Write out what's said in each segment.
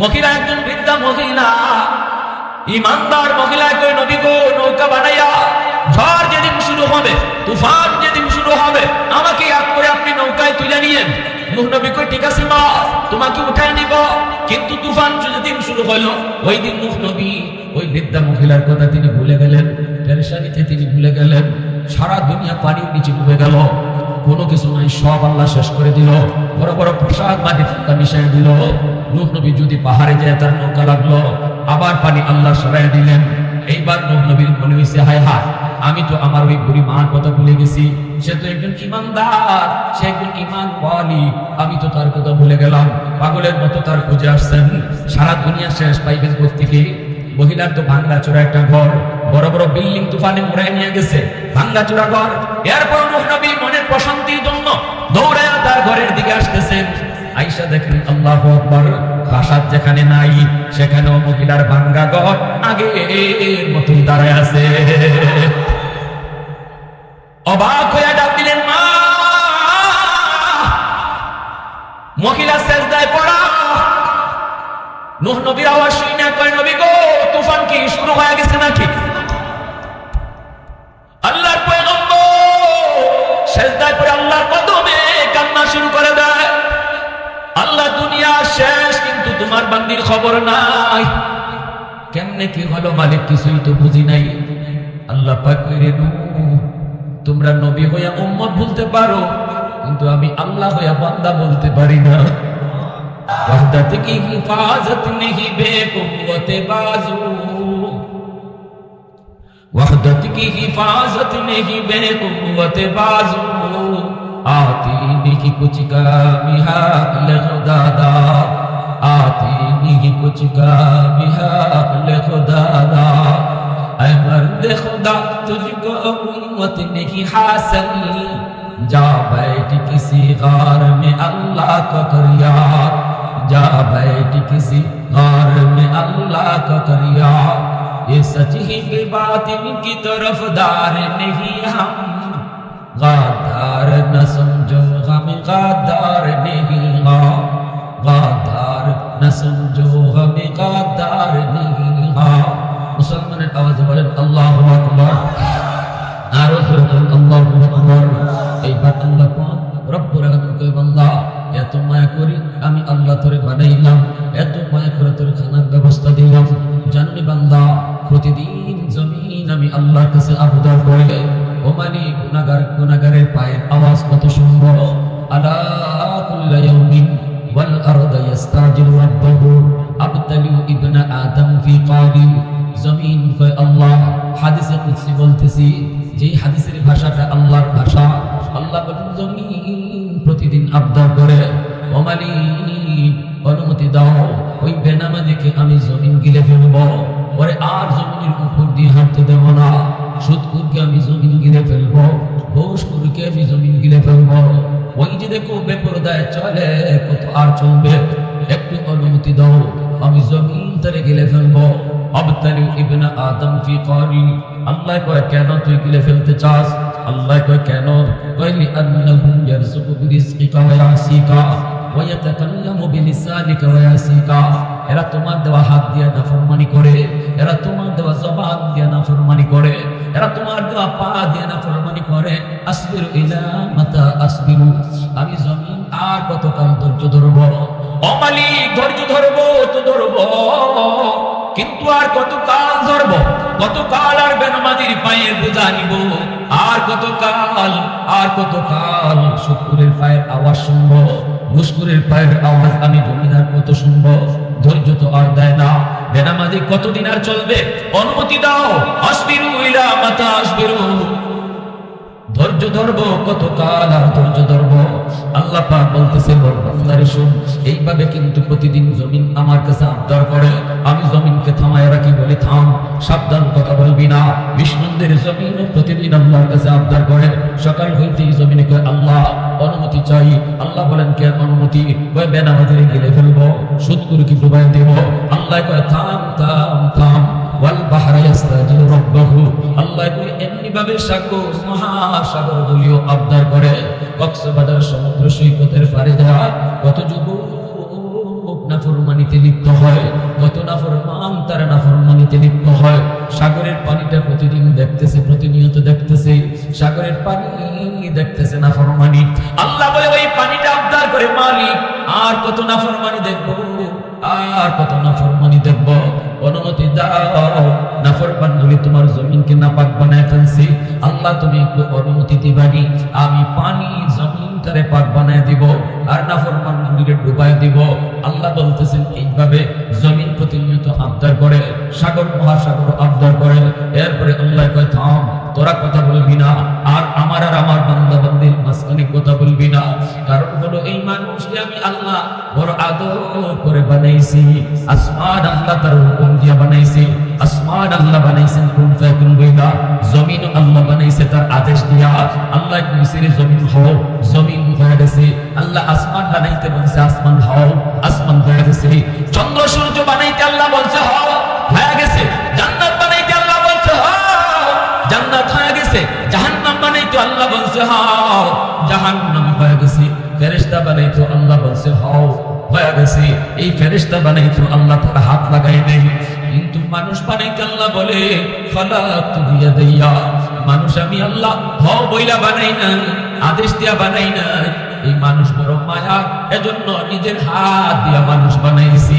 মহিলা একজন বৃদ্ধা মহিলা। ইমানদার মহিলা কই নবী গো নৌকা বানাইয়া ঝড় যেদিন শুরু হবে, তুফান যেদিন শুরু হবে, আমাকে এক করে আপনি নৌকায় তুলে নিয়েন। নবী কই ঠিক আছে মা, তোমাকে নিব। কিন্তু তুফান শুরু ওই দিন নূহ নবী, ওই বৃদ্ধা কথা তিনি ভুলে গেলেন তিনি ভুলে গেলেন। সারা নিচে গেল। কোনো কিছু নাই, সব আল্লাহ শেষ করে দিল। বড় বড় প্রসাদ ফাঁকা মিশাই দিল। নূহ নবী যদি পাহাড়ে যায়, তার নৌকা লাগল। আবার পানি আল্লাহ সরাই দিলেন। এইবার নূহ নবীর মনে হয়েছে হায় হায়, আমি তো আমার ওই বুড়ি মার কথা ভুলে গেছি। সে তো একজন ইমানদার, সে একজন ইমান বলি আমি তো তার কথা ভুলে গেলাম। পাগলের মতো তার খুঁজে আসছেন। সারা দুনিয়া শেষ পাইবেন প্রত্যেকে মহিলার তো ভাঙ্গা চোরা একটা ঘর। বড় বড় বিল্ডিং তুফানে উড়াই নিয়ে গেছে। ভাঙ্গা চোরা ঘর। এরপর নবী মনের প্রশান্তির জন্য দৌড়ায় তার ঘরের দিকে আসতেছেন। আইসা দেখেন আল্লাহু আকবার। প্রাসাদ যেখানে নাই, সেখানেও মহিলার ভাঙ্গা ঘর আগে মতোই দাঁড়ায় আছে। অবাক হয়ে ডাক দিলেন, মা! মহিলা পড়া। নূহ নবীর আওয়াজ শুই না, কয়, নবী গো, তুফান কি শুরু হয়ে গেছে নাকি? আল্লাহর পয়গম্বর সেজদায় তোমার বান্দির খবর নাই। কেমনে কি হলো মালিক, কিছুই তো বুঝি নাই। আল্লাহ তোমরা নবী হইয়া উম্মত বলতে পারো, কিন্তু আমি আল্লাহ হইয়া বান্দা বলতে পারি না। وحدت کی حفاظت نہیں بے قوت بازو وحدت کی حفاظت نہیں بے قوت بازو آتی نہیں کچھ کا आती नहीं कुछ हाल खुदादा मर्द खुदा, तुझको उम्मत नहीं हासिल। जा बैठ किसी गार में अल्लाह को कर जा बैठ किसी गार में अल्लाह को कर याद ये सच ही के बातिन की तरफ़ दार नहीं हम। गादार न समझो हम गादार नहीं हाँ গাদার না সমঝো হমে গাদার নেহি। মুসলমানের আওয়াজ বলেন, আল্লাহু আকবার। আর জোরে বলেন, আল্লাহু আকবার। এইবার আল্লাহ কোন রব্বুল আলামিন কই বান্দা, এত মায়া করি আমি আল্লাহ তোরে বানাইলাম, এত মায়া করে তোর খানার ব্যবস্থা দিলাম। জাননি বান্দা, প্রতিদিন জমিন আমি আল্লাহর কাছে আবদার করে। ও মানে গুনাগার গুনাগারের পায়ের আওয়াজ কত সুন্দর। আলা কুল্লা ইয়াউমিন আরদা ইস্তাজিলু রাব্বাহু আবতালিউ ইবনা আদম ফি কালি জমিন কয় আল্লাহ। হাদিসে কুদসি বলতেছি যে হাদিসের ভাষাটা আল্লাহর ভাষা, আল্লাহ জমিন প্রতিদিন আবদার করে ও অনুমতি দাও, ওই বেনামাজিকে আমি জমিন গিলে ফেলব। পরে আর জমিনের উপর দিয়ে হাঁটতে দেব না। সুদকুরকে আমি জমিন গিলে ফেলব ঘোষকুরকে আমি জমিন গিলে ফেলব। ওই যে দেখো বেপরদায় চলে, কত আর চলবে? একটু অনুমতি দাও, আমি জমিন তারে গিলে ফেলব। আবতালি ইবনে আদম ফি কারি আল্লাহ কয়, কেন তুই গিলে ফেলতে চাস? আল্লাহ কয়, কেন? কইলি আন্নাহু ইয়ারযুকু বিরিজকিকা ওয়া ইয়াসিকা, ওয়া ইয়াতাকাল্লামু বিলিসানিকা ওয়া ইয়াসিকা। এরা তোমার দেওয়া হাত দিয়ে নাফরমানি করে, এরা তোমার দেওয়া জবান দিয়ে নাফরমানি করে। এরা তোমার দেওয়া পা দিয়ে নাফরমানি করে, আসবির ইলা মাতা আসবিরু আমি জমিন আর কতকাল ধৈর্য ধরবো? অমালিক ধৈর্য ধরবো, তো ধরবো। কিন্তু আর কত কাল ধরবো? কত কাল আর বেনমাজির পায়ের বোঝা নিব? আর কত কাল আর কত কাল শুকুরের পায়ের আওয়াজ শুনব? মুস্কুরের পায়ের আওয়াজ আমি জমিদার কত শুনব? ধৈর্য তো আর দেয় না। বেনামাজি কতদিন আর চলবে? অনুমতি দাও। আসবিরু ইলা মাতা আসবিরু। ধৈর্য ধরবো কত কাল আর ধৈর্য ধরবো? আল্লাহ পাক বলতেছে বান্দারে শুন, এইভাবে কিন্তু প্রতিদিন জমিন আমার কাছে আবদার করে। আমি জমিনকে থামায় রাখি বলি থাম, সাবধান কথা বলবি না। বিষ্ণুদের জমিন প্রতিদিন আল্লাহর কাছে আবদার করে। সকাল হইতেই জমিনে কয় আল্লাহ অনুমতি চাই। আল্লাহ বলেন, কে অনুমতি? কয়, বেনামাজের গিলে ফেলব সুদ করে কি ডুবাই দেব। আল্লাহ কয়, থাম থাম থাম। ওয়াল বাহরা আল্লাহ এমনি সাগর, মহাসাগর গুলিও আবদার করে। কক্সবাজার সমুদ্র সৈকতের পারে কত নাফরমানিতে লিপ্ত হয়, কত নাফরমান তারা নাফরমানিতে লিপ্ত হয়। সাগরের পানিটা প্রতিদিন দেখতেছে, প্রতিনিয়ত দেখতেছে। সাগরের পানি দেখতেছে নাফরমানি। আল্লাহ বলে, ওই পানিটা আবদার করে মালিক, আর কত নাফরমানি দেখব? আর কত নাফরমানি দেখব? অনুমতি দাও। নাফরমান বলে, তোমার জমিনকে নাপাক বানায় ফেলছি। আল্লাহ তুমি একটু অনুমতি দিবানি। আমি পানি জমিনটারে পাক বানায় দিব আর নাফরমান গুলিকে ডুবাই দিব। আল্লাহ বলতেছেন এইভাবে জমিন প্রতিনিয়ত আবদার করে, সাগর, মহাসাগর আবদার করে। এরপরে আল্লাহ কয়, থাম, তোরা কথা বলবি না। আর আমার আর আমার বান্দা বান্দির মাঝখানে কথা বলবি না। কারণ হলো, এই মানুষকে আমি আল্লাহ বড় আদর করে বানাইছি। আসমান আল্লাহ তার হুকুম দিয়ে বানাইছি। আসমান আল্লাহ বানাইছেন কোন ফায়াকুন বইলা জমিন আল্লাহ বানাইছে তার আদেশ দিয়া। আল্লাহ কইছে জমিন হও, জমিন হয়ে গেছে। আল্লাহ আসমান বানাইতে বলছে, আসমান হও, আসমান হয়ে গেছে। চন্দ্র, সূর্য বানাইতে আল্লাহ বলছে, হও, হয়ে গেছে। জান্নাত বানাইতে আল্লাহ বলছে, হও, জান্নাত হয়ে গেছে। জাহান্নাম বানাইতো আল্লাহ বলছে, হও, জাহান্নাম হয়ে গেছে। ফেরেশতা বানাইতো, আল্লাহ বলছে, হও, হয়ে গেছে। এই ফেরেস্তা বানাইতো, আল্লাহ তার হাত লাগাই দেয়। কিন্তু মানুষ বানাইতে আল্লাহ বলে, ফলা তুমি দেয়া মানুষ আমি আল্লাহ, হও বইলা বানাই না আদেশ দিয়া বানাই না এই মানুষ বড় মায়া, এজন্য নিজের হাত দিয়া মানুষ বানাইছি।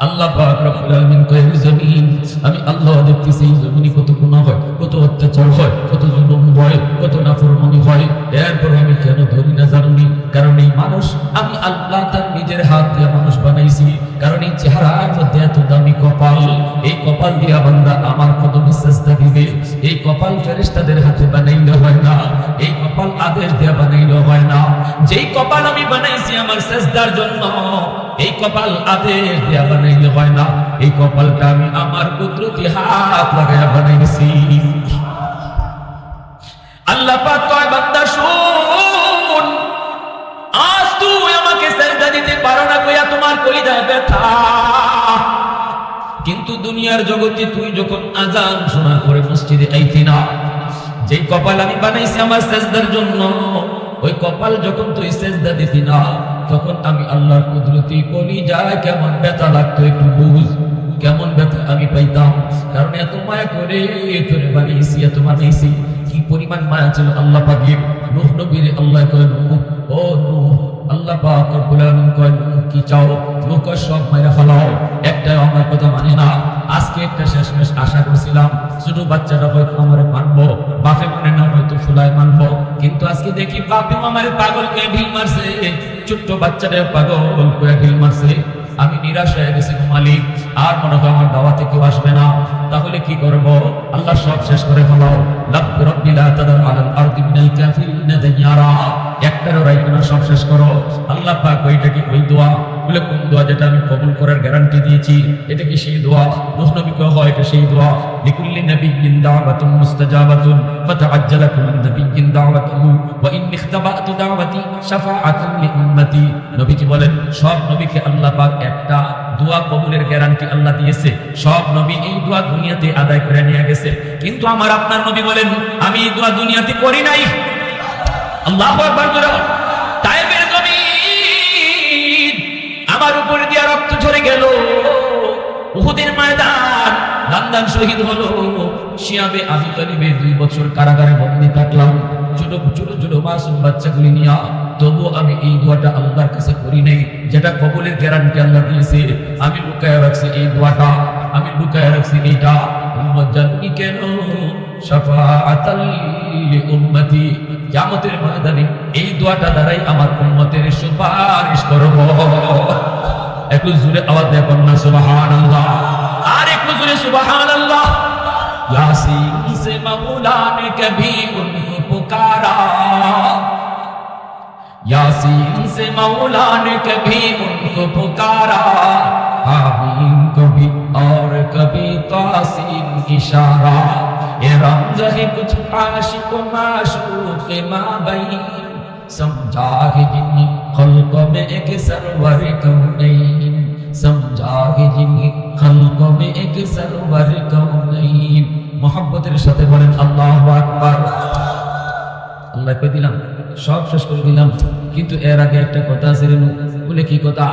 আল্লাহ পাক রব্বুল আলামিন কয়, "হে জমিন, আমি আল্লাহ দেখতেছি, এই জমিনে কত গুনাহ হয়, কত অত্যাচার হয়, কত জুলুম হয়, কত নাফরমানি হয়। এরপর আমি কেন ধরি না জানি কারণ এই মানুষ, আমি আল্লাহ তার নিজের হাত দিয়ে মানুষ বানাইছি। কারণ এই চেহারার মধ্যে এত দামি কপাল। এই কপাল দিয়া বান্দা আমার কত বিশ্বাসটা দিবে। এই কপাল ফেরেশতাদের হাতে বানাইলে হয় না। এই কপাল আদেশ দিয়া বানাইলে হয় না। যেই কপাল আমি বানাইছি আমার সেজদার জন্য, এই কপাল আদেশ দিয়া বানাইলে হয় না। এই কপালটা আমি আমার কুদরতি হাত লাগাইয়া বানাইছি। আল্লাহ পাক কয়, বান্দা, শুন। আজ তুই আমাকে সেজদা দিতে পারো না কইয়া তোমার কলিজায় ব্যথা। কিন্তু দুনিয়ার জগতে তুই যখন আজান শোনা করে মসজিদে আইতি না, যেই কপাল আমি বানাইছি আমার সেজদার জন্য, ওই কপাল যখন তুই সেজদা দিতি না, তখন আমি আল্লাহর কুদরতি কলি যায় কেমন ব্যথা লাগতো একটু বুঝ, কেমন ব্যথা আমি পাইতাম। কারণ এত মায়া করে করে বানিয়েছি, এত বানিয়েছি কি পরিমাণ মায়া ছিল আল্লাহ নূহ নবীর আল্লাহ নূহ ও আল্লাহ পাক রব্বুল আলামিন কয় কি চাও? লোক সব মেরে ফেলাও। একটা আমার কথা মানে না। আজকে একটা শেষমেশ আশা করছিলাম, ছোট বাচ্চাটা হয়তো আমারে মানবো, বাপে মানে না হয়তো ফুলায় মানবো। কিন্তু আজকে দেখি বাপে আমারে পাগল কে ঢিল মারছে। ছোট্ট বাচ্চাটা পাগল করে ঢিল মারছে। আমি নিরাশ হয়ে গেছি মালিক। আর মনে হয় আমার দাওয়াতে কেউ আসবে না। তাহলে কি করব? আল্লাহ সব শেষ করে ফেলাও। একটারও রাইখো সব শেষ করো। আল্লাহ পাক ওইটা কি ওই দোয়া? বলে কোন দোয়া যেটা আমি কবুল করার গ্যারান্টি দিয়েছি? এটা কি সেই দোয়া? নবী এটা সেই দোয়া লিকুল্লি নাবিয়্যিন দাওয়াতুন মুস্তাজাবাতুন ফাতাআজ্জালা কুল্লু নাবিয়্যিন দাওয়াতুহু ওয়া ইন্নী ইখতাবাতু দাওয়াতি শাফাআতান লি উম্মতি নবীজি বলেন, সব নবীকে আল্লাহ পাক একটা দোয়া কবুলের গ্যারান্টি আল্লাহ দিয়েছে। সব নবী এই দোয়া দুনিয়াতে আদায় করে নিয়ে গেছে। কিন্তু আমার আপনার নবী বলেন, আমি এই দোয়া দুনিয়াতে করি নাই। আল্লাহ আকবার করে তাইবের জমিন আমার উপর দিয়া রক্ত ঝরে গেল। উহুদের ময়দান দান্দান শহীদ হলো। শিয়াবে আবু তালিবের দুই বছর কারাগারে বন্দি থাকলাম। ছোট ছোট ছোট মাসুম বাচ্চাগুলি নিয়া তবু আমি এই দোয়াটা আল্লাহর কাছে করি নাই, যেটা কবুলের গ্যারান্টি আল্লাহ দিয়েছে। আমি লুকায় রাখছি এই দোয়াটা, আমি লুকায় রাখছি এইটা। উম্মত জানি কেন? উম্মতি কিয়ামতের ময়দানে এই দোয়াটা দ্বারাই আমার উম্মতের সুপারিশ করব। একটু জোরে আওয়াজ দেয় কন্যা, সুবহানাল্লাহ। सुबहान अल्लाह यासीन से मौला ने कभी उन्हें पुकारा। यासीन से मौला ने कभी उनको पुकारा। आमीन, कभी और कभी तो तासीन इशारा। ये रमज है कुछ आशिक माशूक माबई समझा है जिन खल्क में एक सरवर कौन नहीं। समझा है जिन्हें खल्क में एक सरवर कौनैन মোহাম্মতের সাথে বলেন আল্লাহ আকবার আল্লাহ কই দিলাম সব শেষ করে দিলাম কিন্তু এর আগে একটা কথা আছে রেনু বলে কি কথা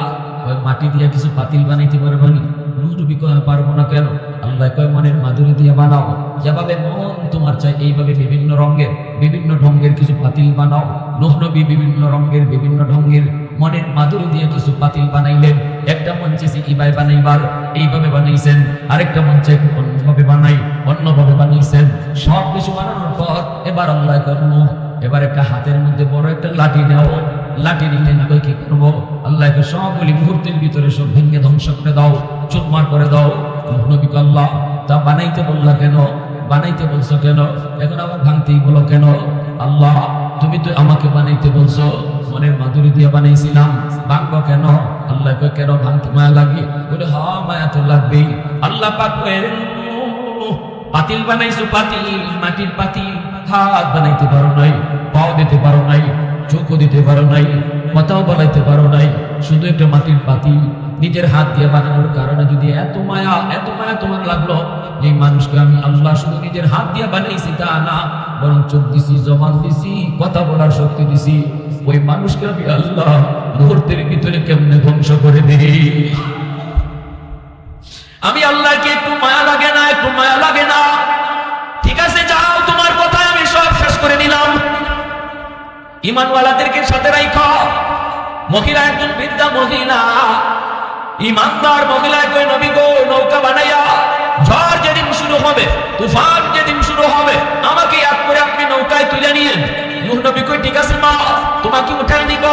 ওই মাটি দিয়ে কিছু পাতিল বানাইতে পারবো নি নুরুবি কয় পারবো না কেন আল্লাহ কয় মনের মাধুরী দিয়ে বানাও যেভাবে মন তোমার চাই এইভাবে বিভিন্ন রঙের বিভিন্ন ঢঙ্গের কিছু পাতিল বানাও নবী বিভিন্ন রঙের বিভিন্ন ঢঙ্গের মনের মাধুরী দিয়ে কিছু পাতিল বানাইলেন একটা মঞ্চে সিকিবাই বানাইবার, এইভাবে বানাইছেন। আরেকটা মঞ্চে অন্যভাবে বানাই, অন্যভাবে বানাইছেন। সব কিছু বানানোর পর এবার আল্লাহ কর্ম এবার একটা হাতের মধ্যে বড় একটা লাঠি নেও। লাঠি নিলেন কই কি করব? আল্লাহকে সবগুলি মুহূর্তের ভিতরে সব ভেঙে ধ্বংস করে দাও, চুরমার করে দাও। নবী আল্লাহ, তা বানাইতে বললা কেন? বানাইতে বলছো কেন? এখন আবার ভাঙতেই বলো কেন? আল্লাহ, তুমি তো আমাকে বানাইতে বলছো। মনের মাধুরী দিয়ে বানাইছিলাম। ভাঙব কেন? আল্লাহ কেন ভাঙতে মায়া লাগে? বলে, হা, মায়া তো লাগবেই। আল্লাহ পাক পাতিল বানাইছো, পাতিল, মাটির পাতিল। হাত বানাইতে পারো নাই, পাও দিতে পারো নাই, চোখও দিতে পারো নাই, কথাও বানাইতে পারো নাই, শুধু একটা মাটির পাতিল। নিজের হাত দিয়ে বানানোর কারণে যদি এত মায়া এত মায়া তোমার লাগল যে মানুষকে আমি আল্লাহ শুধু নিজের হাত দিয়ে বানাইছি তা না, বরং চোখ দিছি জবান দিছি, কথা বলার শক্তি দিছি। ওই মানুষকে আমি আল্লাহ মুহূর্তের ভিতরে কেমনে ধ্বংস করে দিই? আমি আল্লাহকে একটু মায়া লাগে না, একটু মায়া লাগে না। ঠিক আছে, যাও, তোমার কথায় আমি সব শেষ করে নিলাম। ইমানওয়ালাদেরকে সাথে রাইখো। মহিলা একজন বৃদ্ধা মহিলা ইমানদার মহিলায় কই নবী গো, নৌকা বানাইয়া, ঝড় যেদিন শুরু হবে, তুফান যেদিন শুরু হবে, আমাকে ইয়াদ করে আপনি নৌকায় তুলে নিয়েন। নূহ নবী কই, ঠিক আছে মা, তোমাকে উঠাই নিব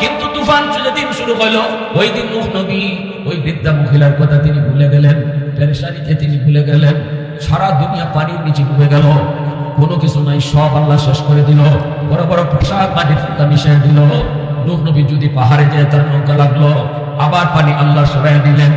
কিন্তু তুফান যেদিন শুরু হলো ওই দিন নূহ নবী, ওই বৃদ্ধা মহিলার কথা তিনি ভুলে গেলেন, পেরেশানিতে তিনি ভুলে গেলেন, সারা দুনিয়া পানির নিচে ডুবে গেল। কোনো কিছু নাই, সব আল্লাহ শেষ করে দিল। বড় বড় পোশাক, মাটির ফুটা মিশিয়ে দিল। নূহ নবী যদি পাহাড়ে যায় তার নৌকা লাগল আবার পানি আল্লাহ সরাই দিলেন।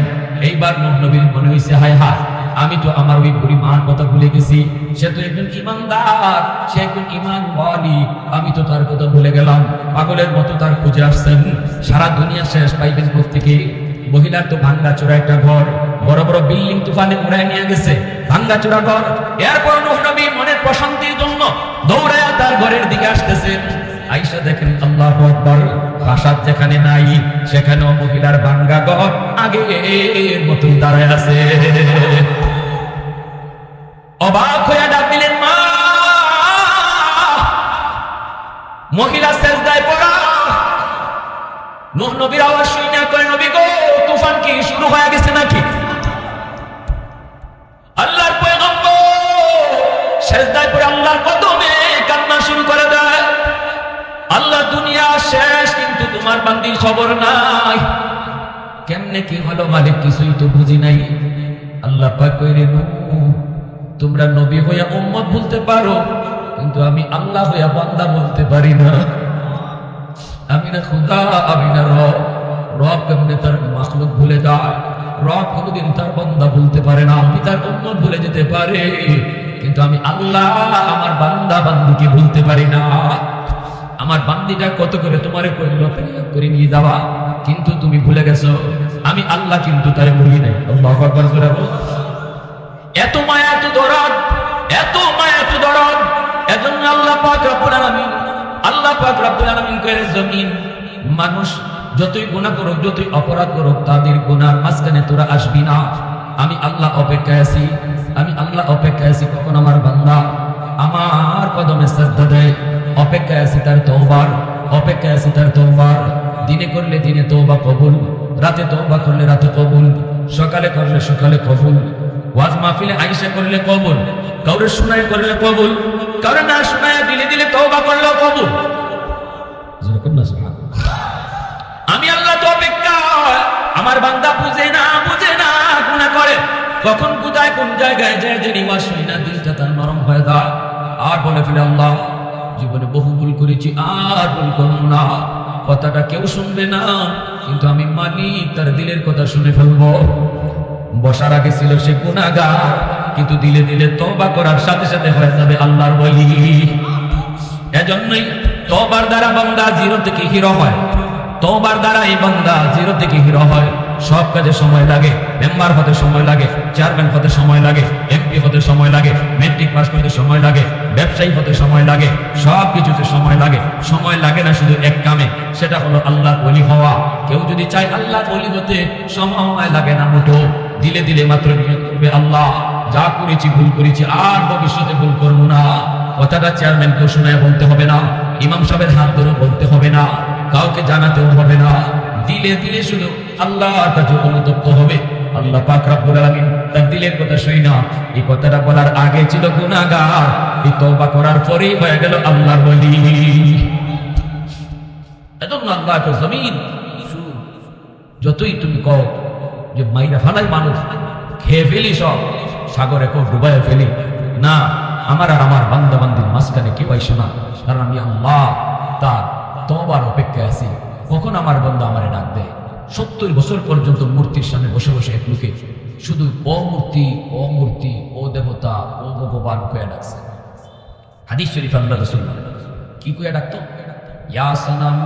এইবার নবীর মনে হয়েছে হায় হায়, আমি তো আমার ওই বুড়ি মার কথা ভুলে গেছি। সে তো একজন ইমানদার, সে একজন ইমান বলি আমি তো তার কথা ভুলে গেলাম। পাগলের মতো তার খুঁজে আসছেন। সারা দুনিয়া শেষ পাইবেন থেকে মহিলার তো ভাঙ্গা চোরা একটা ঘর, বড় বড় বিল্ডিং তুফানে উড়ায় নিয়ে গেছে। ভাঙ্গা চোরা ঘর। এরপর নবী মনের প্রশান্তির জন্য দৌড়ায় তার ঘরের দিকে আসতেছেন। আইসা দেখেন আল্লাহ আকবার, প্রাসাদ যেখানে নাই, সেখানেও মহিলার ভাঙ্গা ঘর আগে মতন দাঁড়ায় আছে। অবাক হয়ে ডাক দিলেন, মা! মহিলা শেষদায় পড়া। নূহ নবীর আওয়াজ শুই না কয়, নবী গো, তুফান কি শুরু হয়ে গেছে নাকি? আল্লাহর পয়গম্বর শেষদায় পড়ে আল্লাহর কদমে কান্না শুরু করে দুনিয়া শেষ, কিন্তু তোমার বান্দির খবর নাই। কেমনে কি হলো মালিক, কিছুই তো বুঝি নাই। আল্লাহ পাক কইরে তোমরা নবী হইয়া উম্মত বলতে পারো, কিন্তু আমি আল্লাহ হইয়া বান্দা বলতে পারি না। আমি না খুদা, আমি না রব। রব কেমনে তার মাখলুক ভুলে যায়? রব কোনোদিন তার বান্দা বলতে পারে না, আমি তার উম্মত ভুলে যেতে পারে। কিন্তু আমি আল্লাহ, আমার বান্দা বান্দিকে ভুলতে পারি না। আমার বান্দিটা কত করে তোমারে করে নিয়ে যাওয়া? কিন্তু তুমি ভুলে গেছো, আমি আল্লাহ কিন্তু তারে ভুলি নাই। করে। এত মায়া, এত দরদ, এত মায়া, এত দরদ। এজন্য আল্লাহ পাক রব্বুল আলামিন, আল্লাহ পাক রব্বুল আলামিন কইরে জমিন, মানুষ যতই গুনাহ করুক, যতই অপরাধ করুক, তাদের গুনার মাঝখানে তোরা আসবি না। আমি আল্লাহ অপেক্ষায় আছি, আমি আল্লাহ অপেক্ষায় আছি, কখন আমার বান্দা অপেক্ষায় আছি তার তওবার অপেক্ষায় আছি তার তওবার। দিনে করলে দিনে তওবা কবুল, রাতে তওবা করলে রাতে কবুল, সকালে করলে সকালে কবুল। ওয়াজ মাহফিলে আইসা করলে কবুল, কাউরে শুনাই করলে কবুল, কাউরে না শুনায় দিলে দিলে তওবা করলেও কবুল। আমি আল্লাহ তো অপেক্ষা, আমার বান্দা বুঝে না বুঝে না, গুনাহ করে। কখন কোথায়, কোন জায়গায় যায় যে নিবাস হই না দিলটা তার নরম হয়ে যায়। আর বলে ফেলে আল্লাহ জীবনে বহু ভুল করেছি, আর ভুল করব না। কথাটা কেউ শুনবে না, কিন্তু আমি মানি, তার দিলের কথা শুনে ফেলব। বসার আগে ছিল সে গুণাগার, কিন্তু দিলে দিলে তবা করার সাথে সাথে হয়ে যাবে আল্লাহর বলি এজন্যই তবার দ্বারা বান্দা জিরো থেকে হিরো হয়। তবার দ্বারা এই বান্দা জিরো থেকে হিরো হয়। সব কাজে সময় লাগে মেম্বার হতে সময় লাগে চেয়ারম্যান হতে সময় লাগে এমপি হতে সময় লাগে মেট্রিক পাস করতে সময় লাগে, ব্যবসায়ী হতে সময় লাগে, সব কিছুতে সময় লাগে। সময় লাগে না শুধু এক কামে, সেটা হলো আল্লাহ বলি হওয়া। কেউ যদি চায় আল্লাহ বলি হতে সময় লাগে না মোটো, দিলে দিলে মাত্র নিয়ত করবে আল্লাহ। যা করেছি ভুল করেছি, আর ভবিষ্যতে ভুল করব না। কথাটা চেয়ারম্যানকে শোনায় বলতে হবে না, ইমাম সাহেবের হাত ধরে বলতে হবে না, কাউকে জানাতেও হবে না। দিলে দিলে শুধু আল্লাহর কাছে অনুতপ্ত হবে। আল্লাহ পাক রব্বুল আলামিন তার দিলের কথা শুই না। এই কথাটা বলার আগে ছিল গুনাহগার। এই তওবা করার পরেই হয়ে গেল আল্লাহর ওলি। এজন্য আল্লাহ তো জমিন যতই তুমি কও যে মাইরা ফালাই মানুষ, খেয়ে ফেলি সব, সাগরে কো ডুবাই ফেলি। না, আমার আর আমার বান্দা বান্দির মাঝখানে কেউ আইসো না। কারণ আমি আল্লাহ, তার তোমার অপেক্ষায় আছি। কখন আমার বন্ধু আমারে ডাক দেয়? সত্তর বছর পর্যন্ত মূর্তির সামনে বসে বসে এক লোকে শুধু ও মূর্তি ও দেবতা, ও ভগবান কয়ে ডাকছে। হাদিস শরীফ আল্লাহ রসুল কি কয়ে ডাকতো? ইয়া সনাম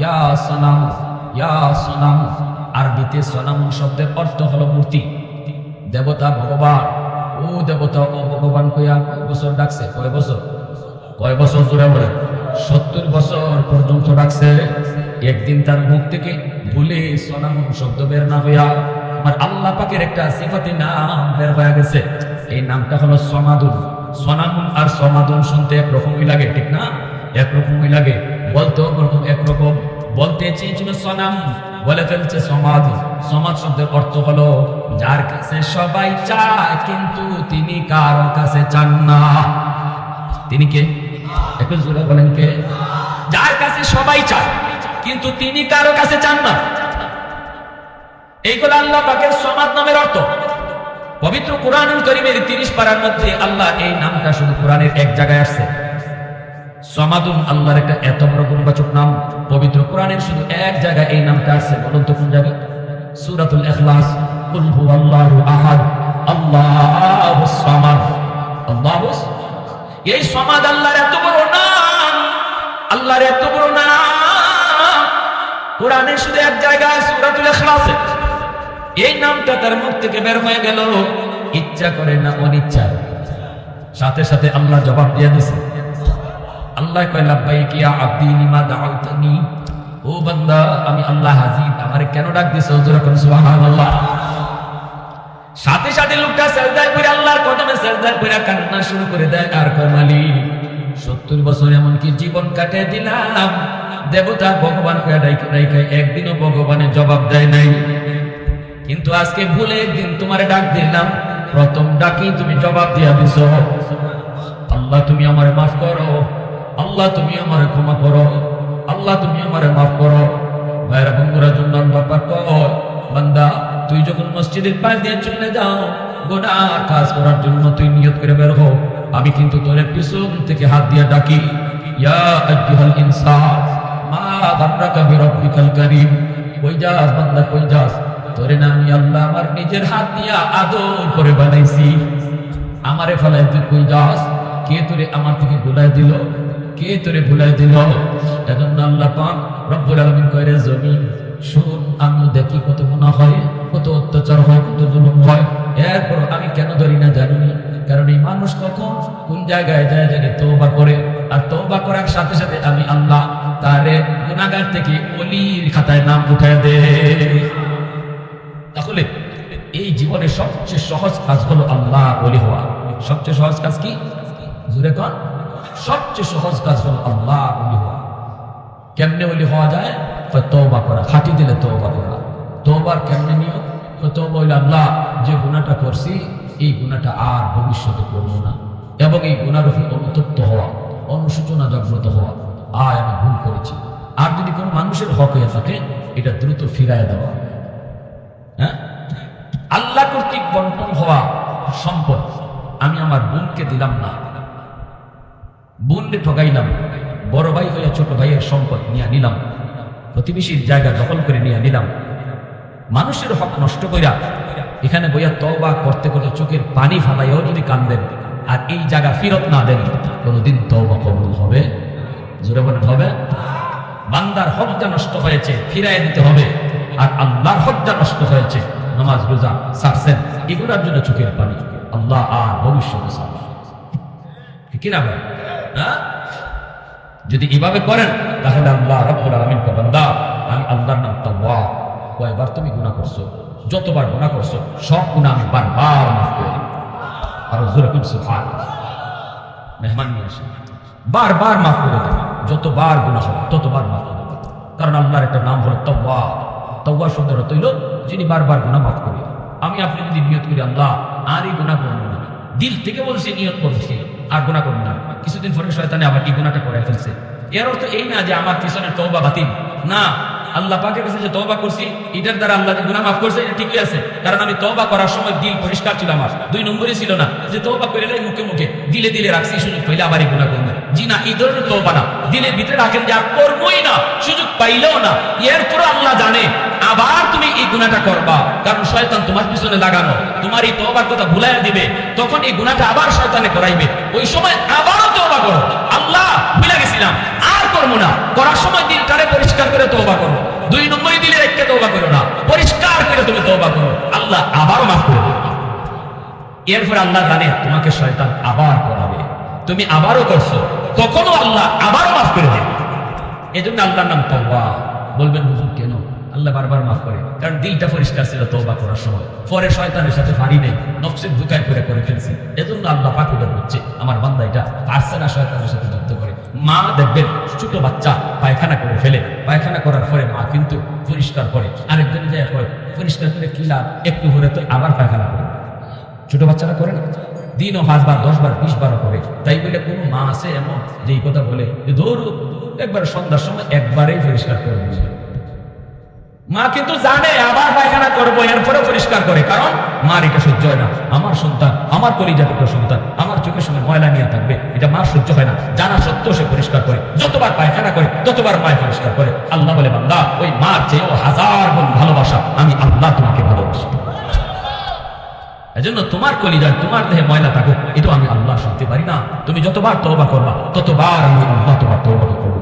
ইয়া সনাম ইয়া সনাম। আরবিতে সনাম শব্দের অর্থ হলো মূর্তি। দেবতা, ভগবান, ও দেবতা, ও ভগবান কয়া কয় বছর ডাকছে? কয় বছর? কয় বছর ধরে বলে? সত্তর বছর পর্যন্ত রাখছে। একদিন তার মুখ থেকে ভুলে সনাম শব্দ বের না হইয়া আমার আল্লাহ পাকের একটা সিফাতি নাম বের হয়ে গেছে। এই নামটা হলো সমাদুল সনামুন আর সমাদুন শুনতে একরকমই লাগে, ঠিক না? একরকমই লাগে। বলতেও একরকম বলতে চেয়েছিল সনাম, বলে ফেলছে সমাজ সমাজ শব্দের অর্থ হলো, যার কাছে সবাই চায়, কিন্তু তিনি কারও কাছে চান না। তিনি কে? একটু জোরে বলেন কে? যার কাছে সবাই চায়, কিন্তু তিনি কারও কাছে চান না। এইগুলো আল্লাহ পাকের সমাজ নামের অর্থ। পবিত্র কোরআনুল করিমের তিরিশ পারার মধ্যে আল্লাহ এই নামটা শুধু কোরআনের এক জায়গায় আসছে। সমাদুন আল্লাহর একটা এত বড় গুণবাচক নাম। পবিত্র কোরআনের শুধু এক জায়গায় এই নামটা আসছে। বলুন তো কোন জায়গায়? সূরাতুল ইখলাস। কুল হুয়াল্লাহু আহাদ। আল্লাহুস সামাদ। আল্লাহুস এই সমাদ আল্লাহর এত বড় নাম, আল্লাহর এত বড় নাম। কোরআনের শুধু এক জায়গায় সূরাতুল ইখলাসে এই নামটা তার মুখ থেকে বের হয়ে গেল। ইচ্ছা করে না অনিচ্ছা। সাথে সাথে আল্লাহ জবাব দিয়ে দিছে। আল্লাহ কয়, লাব্বাইক ইয়া আব্দি, লিমা দাউতানি ও বান্দা, আমি আল্লাহ হাজির। আমারে কেন ডাক দিছো? হুজুর কোন, সুবহানাল্লাহ। সাথে সাথে লোকটা সেজদায় করে আল্লাহর কদমে সেজদায় করে কান্না শুরু করে দেয়, আর কয় মালিক, সত্তর বছর এমনকি জীবন কাটে দিলাম। দেবতা ভগবান একদিনও ভগবানের জবাব দেয় নাই। কিন্তু আজকে ভুলে একদিন তোমারে ডাক দিলাম। প্রথম ডাকি তুমি জবাব দিয়া দিছ। আল্লাহ তুমি আমারে মাফ করো। আল্লাহ তুমি আমারে ক্ষমা করো। আল্লাহ তুমি আমারে মাফ করো। ভাইরা, বন্ধুরা জন্য আল্লাহ কর বান্দা তুই যখন মসজিদের পাশ দিয়ে চলে যাও গোনা কাজ করার জন্য তুই নিয়ত করে বের হো আমি কিন্তু তোর পিছন থেকে হাত দিয়ে ডাকি। ইয়া আইয়ুহাল ইনসান, মা গাররাকা বিরাব্বিকাল কারীম। কই যাস বান্দা, কই যাস? তোরে না আমি আল্লাহ আমার নিজের হাত দিয়া আদর করে বানাইছি। আমারে ফেলায় তুই কই যাস? কে তোরে আমার থেকে ভুলাই দিল? কে তোরে ভুলাই দিল? এজন্য আল্লাহ পাক রব্বুল আলামিন কইরে জমিন শুন আমি দেখি কত গুনাহ হয়, কত অত্যাচার হয়, কত জুলুম হয়। এরপর আমি কেন ধরি না জানি কারণ এই মানুষ কখন, কোন জায়গায় যায় জানে তওবা করে। আর তওবা করার সাথে সাথে আমি আল্লাহ তারে গুনাহগার থেকে ওলির খাতায় নাম উঠায় দে। তাহলে এই জীবনের সবচেয়ে সহজ কাজ হলো আল্লাহ বলি হওয়া। সবচেয়ে সহজ কাজ কি? জুড়ে কন। সবচেয়ে সহজ কাজ হলো আল্লাহ বলি হওয়া। কেমনে বলি হওয়া যায়? তওবা করা, খাটি দিলে তওবা করা। তওবার কেমনে কয়, তওবা হইলে আল্লাহ, যে গুণাটা করছি, এই গুণাটা আর ভবিষ্যতে করব না। এবং এই গুণার উপর অনুতপ্ত হওয়া অনুসূচনা জাগ্রত হওয়া, আয় আমি ভুল করেছি। আর যদি কোনো মানুষের হক হয়ে থাকে, এটা দ্রুত ফিরায় দেওয়া। হ্যাঁ? আল্লাহ কর্তৃক বন্টন হওয়া সম্পদ, আমি আমার বোনকে দিলাম না। বোনকে ঠকাইলাম। বড় ভাই হইয়া ছোট ভাইয়ের সম্পদ নিয়ে নিলাম। প্রতিবেশীর জায়গা দখল করে নিয়ে নিলাম। মানুষের হক নষ্ট কইরা এখানে বইয়া তওবা করতে করতে চোখের পানি ফালাইও যদি কান্দেন, আর এই জায়গা ফিরত না দেন, কোনোদিন তওবা কবুল হবে? জোরে বলেন, হবে? বান্দার হক যা নষ্ট হয়েছে ফিরাই দিতে হবে, আর আল্লাহর হকটা নষ্ট হয়েছে নামাজ, রোজা সারছেন এগুলোর জন্য চোখের পানি। আল্লাহ আর ভবিষ্যতে সার। ঠিক না ভাই? হ্যাঁ? যদি এভাবে করেন, তাহলে আল্লাহ রব্বুল আলামিন বান্দা, আমি আল্লাহর নাম তাওয়াব। কয়বার তুমি গুনাহ করছ? যতবার গুনাহ করছ, সব গুনাহ আমি বারবার মাফ করে আর জোরে কোন সুবহানাল্লাহ। মেহমান নিয়ে আসেন। বারবার মাফ করে দেব। যতবার গুনাহ হবে, ততবার মাফ করে দেব। কারণ আল্লাহর একটা নাম হলো তওয়া তওয়া শব্দের অর্থ হইল, যিনি বারবার গুনাহ মাফ করি আমি আপনি যদি নিয়ত করি, আল্লাহ, আর এই গুনাহ করব না। দিল থেকে বলছি, নিয়ত করছি। আর গুনাহ করব না। কিছুদিন পরে শয়তানে আবার এই গুনাহটা করে ফেলছে। এর অর্থ এই না যে আমার পিছনের তওবা বাতিল। না, আল্লাহ পাকের কাছে যে তওবা করছি, এটার দ্বারা আল্লাহ যে গুনাহ মাফ করছে, এটা ঠিকই আছে। কারণ আমি তওবা করার সময় দিল পরিষ্কার ছিল আমার। দুই নম্বরই ছিল না যে তওবা করে লাই মুখে মুখে দিলে দিলে রাখছি, সুযোগ পাইলে আবার গুনাহ করব জি না, এই ধরনের তওবা না। দিলের ভিতরে রাখেন যে আর করবোই না, সুযোগ পাইলেও না। এরপরে আল্লাহ জানে আবার তুমি এই গুনাহটা করবা। কারণ শয়তান তোমার পিছনে লাগানো। তোমার এই তওবার কথা ভুলাইয়া দিবে। তখন এই গুনাহটা আবার শয়তানে করাইবে। ওই সময় আবারও তওবা করো। আল্লাহ, ভুলে গেছিলাম। আর করব না। করার সময় দিলটারে পরিষ্কার করে তওবা করো। দুই নম্বরই দিলে রেখে তওবা করো না। পরিষ্কার করে তুমি তওবা করো। আল্লাহ আবারও মাফ করে এরপর আল্লাহ জানে তোমাকে শয়তান আবার করাবে। তুমি আবারও করছ। তখনও আল্লাহ আবারও মাফ করে দেবে। এই জন্য আল্লাহর নাম তওবা। বলবেন, হুজুর, কেন? আল্লাহ বারবার মাফ করে। কারণ দিলটা পরিষ্কার ছিল তওবা করার সময়। পরে শয়তানের সাথে পারি নেই, নফসের ভুকায় করে করে ফেলছে। এজন্য আল্লাহ পাক এটা বলছে আমার বান্দা এটা পারছে না শয়তানের সাথে যুদ্ধ করে। মা দেখবেন, ছোট বাচ্চা পায়খানা করে ফেলে। পায়খানা করার পরে মা কিন্তু পরিষ্কার করে। আরেকজন যায় করে পরিষ্কার করে কি লাভ? একটু হলে তো আবার পায়খানা করে ছোট বাচ্চারা করে না? দিন দিনও পাঁচবার, দশবার বিশ বারও করে। তাই বলে কোনো মা আছে এমন যে এই কথা বলে যে ধরু একবার সন্ধ্যার সময় একবারেই পরিষ্কার করে দিয়েছে মা কিন্তু জানে, আবার পায়খানা করব এরপরে পরিষ্কার করে। কারণ মার এটা সহ্য হয় না। আমার সন্তান, আমার কলিজাটুকু সন্তান, আমার চোখের সঙ্গে ময়লা নিয়ে থাকবে। এটা মার সহ্য হয় না। জানা সত্ত্বেও সে পরিষ্কার করে। যতবার পায়খানা করে, ততবার মায় পরিষ্কার করে। আল্লাহ বলে, বান্দা, ওই মার চেয়েও হাজার গুণ ভালোবাসা। আমি আল্লাহ তোমাকে ভালোবাসি। এজন্য তোমার কলিজায়, তোমার দেহে ময়লা থাকুক। এটা আমি আল্লাহ শুনতে পারি না। তুমি যতবার তওবা করবা, ততবার আমি আল্লাহ তোমার তওবা করব।